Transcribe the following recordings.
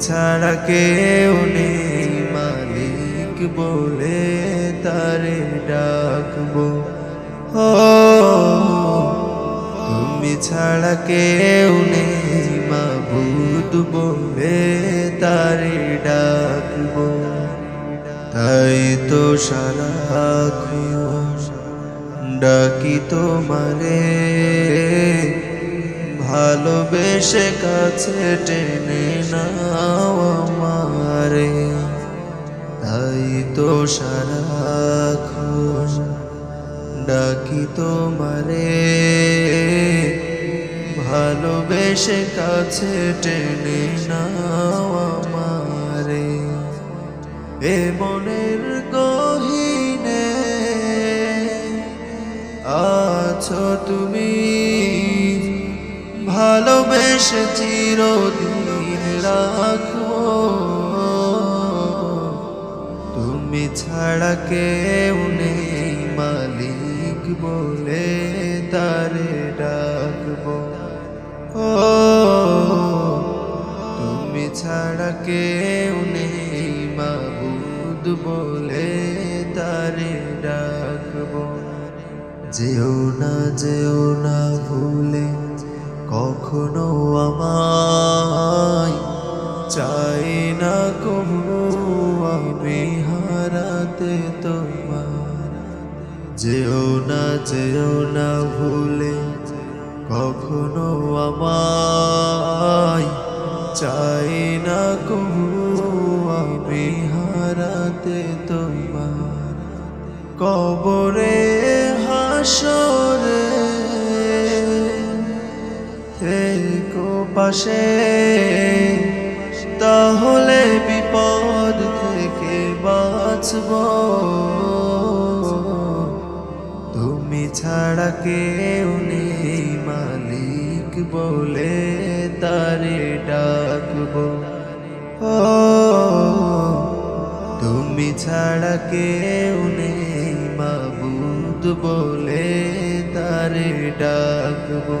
ছাড়া কেউ নেই। মালিক বলে তারে ডাকবো। ও, তুমি ছাড়া কেউ নেই। মাবুদ বলে তারে ডাকবো। তাই তো সারা ডাকি তোমারে। ভালোবেসে কাছে টেনে নাও আমারে। তাই তো সারাক্ষণ ডাকি তোমারে। ভালোবেসে কাছে টেনে নাও আমারে। এ মনের গহিনে আছো তুমি। ভালোবেসে চিরদিন রাখো। তুমি ছাড়া কেউ নেই, মালিক বলে তারে ডাকবো। ও, তুমি ছাড়া কেউ নেই, মাবুদ বলে তারে ডাকবো। যেও না যেও না ভুলে কখনো আমায় চাই না কবু আমি হারাতে তোমার। যেও না যেও না ভুলে কখনো আমায় চাই না কবু আমি হারাতে তোমার। কবরে হাসরে পাশে, তাহলে বিপদ থেকে বাঁচব। তুমি ছাড়া কেউ নেই মালিক বলে তারে ডাকবো। ও, তুমি ছাড়া কেউ নেই মাবুদ বলে তারে ডাকবো।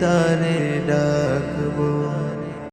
তারে ডাকবো